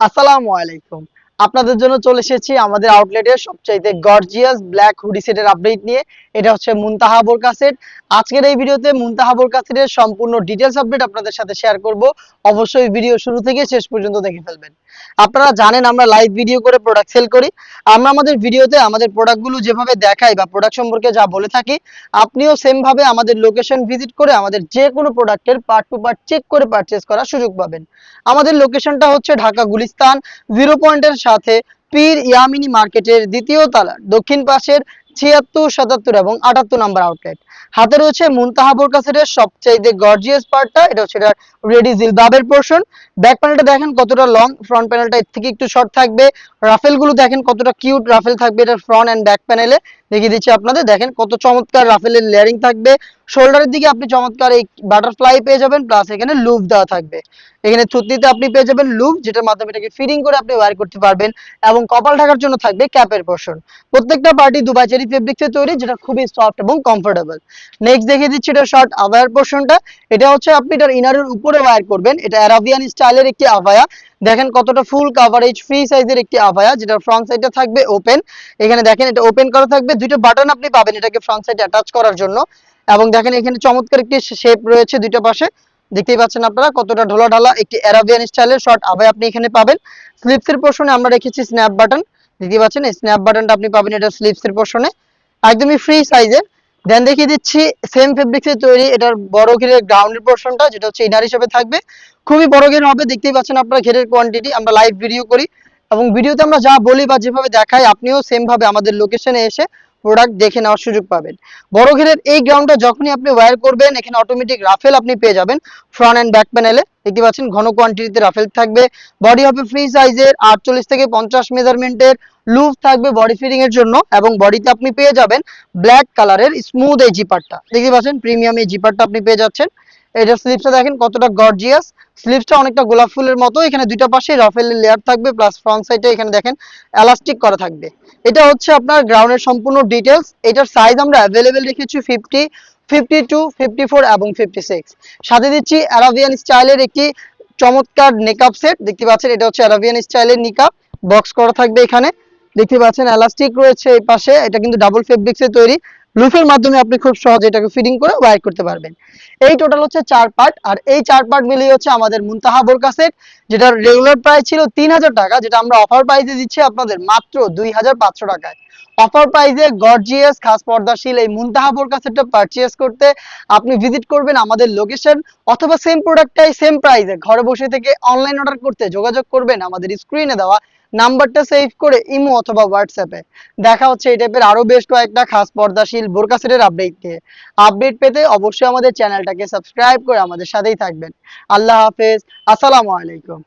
আসসালামু আলাইকুম। আপনাদের জন্য চলে এসেছি আমাদের আউটলেটের সবচাইতে গর্জিয়াস ব্ল্যাক হুডি সেটের আপডেট নিয়ে। এটা হচ্ছে মুনতাহা বোরকা সেট আজকের এই ভিডিওতে মুনতাহা বোরকা সেটের সম্পূর্ণ ডিটেলস আপডেট আপনাদের সাথে শেয়ার করব। অবশ্যই ভিডিও শুরু থেকে শেষ পর্যন্ত দেখে ফেলবেন। আপনারা জানেন আমরা লাইভ ভিডিও করে প্রোডাক্ট সেল করি। আমরা আমাদের ভিডিওতে আমাদের প্রোডাক্টগুলো যেভাবে দেখাই বা প্রোডাক্ট সম্পর্কে যা বলে থাকি, আপনিও সেম ভাবে আমাদের লোকেশন ভিজিট করে আমাদের যে কোনো প্রোডাক্টের পার্ট টু পার্ট চেক করে পারচেজ করার সুযোগ পাবেন। আমাদের লোকেশনটা হচ্ছে ঢাকা গুলিস্তান। জিরো পয়েন্টের সাথে পীর ইয়ামিনী মার্কেটের দ্বিতীয় তলার দক্ষিণ পাশের ছিয়াত্তর, সাতাত্তর এবং আটাত্তর নাম্বার আউটলেট। হাতে রয়েছে মুনতাহা বোরকা সবচাইতে গর্জিয়াস পার্টটা, এটা হচ্ছে এটার রেডি জিলবাবের পোর্শন ব্যাক প্যানেলটা দেখেন কতটা লং ফ্রন্ট প্যানেলটা এর থেকে একটু শর্ট থাকবে। রাফেলগুলো দেখেন কতটা কিউট রাফেল থাকবে এটার ফ্রন্ট অ্যান্ড ব্যাক প্যানেলে দেখিয়ে দিচ্ছি আপনাদের। দেখেন কত চমৎকার রাফেলের লেয়ারিং থাকবে। শোল্ডারের দিকে আপনি চমৎকার এই বাটারফ্লাই পেয়ে যাবেন, প্লাস এখানে লুপ দেওয়া থাকবে। এখানে থুতনিতে আপনি পেয়ে যাবেন লুপ, যেটার মাধ্যমে এটাকে ফিটিং করে আপনি ওয়্যার করতে পারবেন এবং কপাল ঢাকার জন্য থাকবে ক্যাপের পোর্শন। প্রত্যেকটা পার্টি দুবাই চেরি ফেব্রিক্সে তৈরি, যেটা খুবই সফট এবং কমফোর্টেবল নেক্সট দেখিয়ে দিচ্ছি এটা শর্ট আভায়ার পোর্শনটা। এটা হচ্ছে আপনি এটার ইনারের উপরে ওয়্যার করবেন। এটা অ্যারাবিয়ান স্টাইলের একটি আভায়া। দেখেন কতটা ফুল কাভারেজ ফ্রি সাইজের একটি আভায়া যেটা ফ্রন্ট সাইডে থাকবে ওপেন এখানে দেখেন এটা ওপেন করা থাকবে। দুইটা বাটন আপনি পাবেন এটাকে ফ্রন্ট সাইডে অ্যাটাচ করার জন্য। এবং দেখেন এখানে চমৎকার একটি শেপ রয়েছে দুইটা পাশে। দেখতেই পাচ্ছেন আপনারা কতটা ঢোলা ঢালা একটি অ্যারাবিয়ান স্টাইলের শর্ট আভায়া আপনি এখানে পাবেন। স্লিপসের পোর্শনে আমরা রেখেছি স্ন্যাপ বাটন দেখতে পাচ্ছেন স্ন্যাপ বাটনটা আপনি পাবেন এটা স্লিপসের পোর্শনে একদমই ফ্রি সাইজের দেন দেখিয়ে দিচ্ছি সেম ফেব্রিক্স এর তৈরি, এটার বড় ঘেরের গ্রাউন্ডের পোর্শনটা যেটা হচ্ছে ইনার হিসেবে থাকবে। খুবই বড় ঘের হবে, দেখতেই পাচ্ছেন আপনারা ঘেরের কোয়ান্টিটি আমরা লাইভ ভিডিও করি। এবং ভিডিওতে আমরা যা বলি বা যেভাবে দেখাই, আপনিও সেম ভাবে আমাদের লোকেশনে এসে প্রোডাক্ট দেখে নেওয়ার সুযোগ পাবেন। বড় ঘেরের এই গ্রাউন্ডটা যখনই আপনি ওয়্যার করবেন, এখানে অটোমেটিক রাফেল আপনি পেয়ে যাবেন। ফ্রন্ট এন্ড ব্যাক প্যানেলে দেখতে পাচ্ছেন, ঘন কোয়ান্টিটিতে রাফেল থাকবে। বডি হবে ফ্রি সাইজের আটচল্লিশ থেকে পঞ্চাশ মেজারমেন্টের লুপ থাকবে বডি ফিটিং এর জন্য এবং বডিতে আপনি পেয়ে যাবেন ব্ল্যাক কালারের স্মুথ এই জিপারটা দেখতে পাচ্ছেন প্রিমিয়াম এই জিপারটা আপনি পেয়ে যাচ্ছেন। এটা স্লিপসটা দেখেন কতটা গর্জিয়াস স্লিপসটা অনেকটা গোলাপ ফুলের মতো। এখানে দুইটা পাশে রাফেলের লেয়ার থাকবে প্লাস ফ্রন্ট সাইডে এখানে দেখেন এলাস্টিক করা থাকবে। এটা হচ্ছে আপনার গ্রাউন্ডের সম্পূর্ণ ডিটেলস এটার সাইজ আমরা অ্যাভেলেবেল রেখেছি fifty fifty two fifty four এবং ফিফটি সিক্স সাথে দিচ্ছি অ্যারাবিয়ান স্টাইলের একটি চমৎকার নেকআপ সেট দেখতে পাচ্ছেন, এটা হচ্ছে অ্যারাবিয়ান স্টাইলের নিকাপ বক্স করা থাকবে এখানে। দেখতে পাচ্ছেন এলাস্টিক রয়েছে এই পাশে। এটা কিন্তু ডাবল ফেব্রিক্সের তৈরি। লুফের মাধ্যমে আপনি খুব সহজে এটাকে ফিটিং করে ওয়্যার করতে পারবেন। এই টোটাল হচ্ছে চার পার্ট আর এই চার পার্ট মিলিয়ে হচ্ছে আমাদের মুনতাহা বোরকা সেট যেটার রেগুলার প্রাইস ছিল তিন হাজার টাকা, যেটা আমরা অফার প্রাইসে দিচ্ছি আপনাদের মাত্র দুই হাজার পাঁচশো টাকায়। অফার প্রাইসে গর্জিয়াস খাস পর্দাশীল এই মুনতাহা বোরকা সেটটা পারচেজ করতে আপনি ভিজিট করবেন আমাদের লোকেশন অথবা সেম প্রোডাক্টটাই সেম প্রাইসে ঘরে বসে থেকে অনলাইন অর্ডার করতে যোগাযোগ করবেন, আমাদের স্ক্রিনে দেওয়া নাম্বারটা সেভ করে ইমো অথবা হোয়াটসঅ্যাপে দেখা হচ্ছে এই টাইপের আরও বেশ কয়েকটা খাস পর্দাশীল বোরকা সেটের আপডেট নিয়ে। আপডেট পেতে অবশ্যই আমাদের চ্যানেলটাকে সাবস্ক্রাইব করে আমাদের সাথেই থাকবেন। আল্লাহ হাফেজ, আসসালামু আলাইকুম।